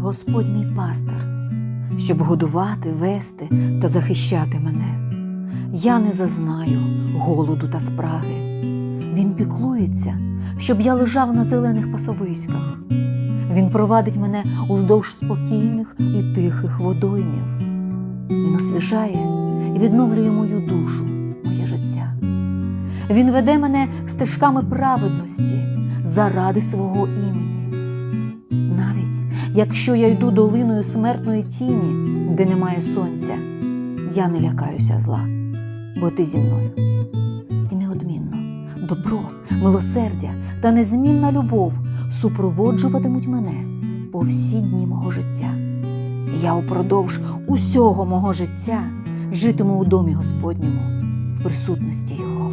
Господь мій пастир, щоб годувати, вести та захищати мене. Я не зазнаю голоду та спраги. Він піклується, щоб я лежав на зелених пасовиськах. Він провадить мене уздовж спокійних і тихих водоймів. Він освіжає і відновлює мою душу, моє життя. Він веде мене стежками праведності заради свого імені. Якщо я йду долиною смертної тіні, де немає сонця, я не лякаюся зла, бо ти зі мною. І неодмінно добро, милосердя та незмінна любов супроводжуватимуть мене по всі дні мого життя. Я упродовж усього мого життя житиму у домі Господньому в присутності Його.